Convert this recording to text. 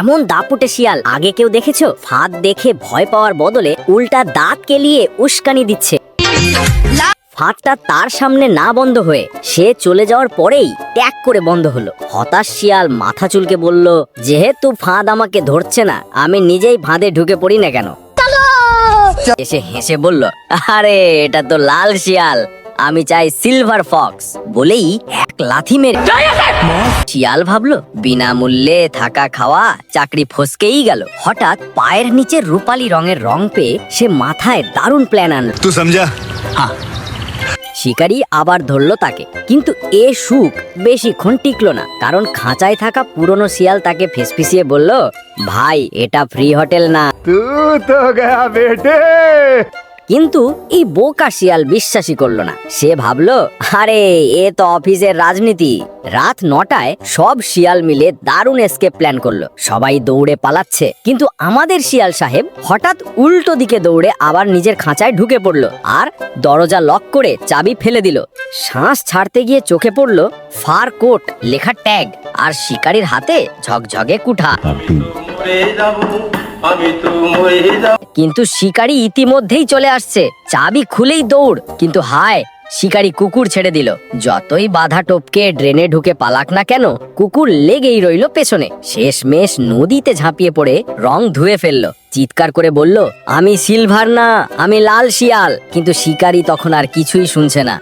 এমন দাপুটে শিয়াল আগে কেউ দেখেছ? ফাঁদ দেখে ভয় পাওয়ার বদলে উল্টা দাঁত কেলিয়ে উস্কানি দিচ্ছে। ফাঁদটা তার সামনে না বন্ধ হয়ে সে চলে যাওয়ার পরেই ট্যাগ করে বন্ধ হলো। হতাশ শিয়াল মাথা চুলকে বলল যেহেতু ফাঁদ আমাকে ধরছে না আমি নিজেই ফাঁদে ঢুকে পড়ি না কেন? এসে হেসে বলল আরে এটা তো লাল শিয়াল। আমি চাই সিলভার ফক্স বলেই এক লাথি মেরে শিয়াল ভাবলো বিনামূল্যে থাকা খাওয়া চাকরি ফসকেই গেল। হঠাৎ পায়ের নিচে রূপালি রঙের রং পেয়ে সে মাথায় দারুণ প্ল্যান আনলো। তুই সমঝা শিকারি আবার ধরল তাকে কিন্তু এ সুখ বেশিক্ষণ টিকলো না কারণ খাঁচায় থাকা পুরনো শিয়াল তাকে ফেসফিসিয়ে বলল ভাই এটা ফ্রি হোটেল না। তো বেটে কিন্তু এই বোকা শিয়াল বিশ্বাসই করল না। সে ভাবলো আরে এ তো অফিসের রাজনীতি। রাত নটায় সব শিয়াল মিলে দারুণ এসকেপ প্ল্যান করল। সবাই দৌড়ে পালাচ্ছে। কিন্তু আমাদের শিয়াল সাহেব হঠাৎ উল্টো দিকে দৌড়ে আবার নিজের খাঁচায় ঢুকে পড়ল আর দরজা লক করে চাবি ফেলে দিল। শ্বাস ছাড়তে গিয়ে চোখে পড়ল ফার কোট লেখা ট্যাগ আর শিকারির হাতে ঝকঝকে কুঠা। কিন্তু শিকারী ইতিমধ্যেই চলে আসছে। চাবি খুলেই দৌড়। কিন্তু হায় শিকারী কুকুর ছেড়ে দিল। যতই বাধা টপকে ড্রেনে ঢুকে পালাক না কেন কুকুর লেগেই রইল পেছনে। শেষমেশ নদীতে ঝাঁপিয়ে পড়ে রং ধুয়ে ফেলল। চিৎকার করে বলল আমি সিলভার না আমি লাল শিয়াল। কিন্তু শিকারি তখন আর কিছুই শুনছে না।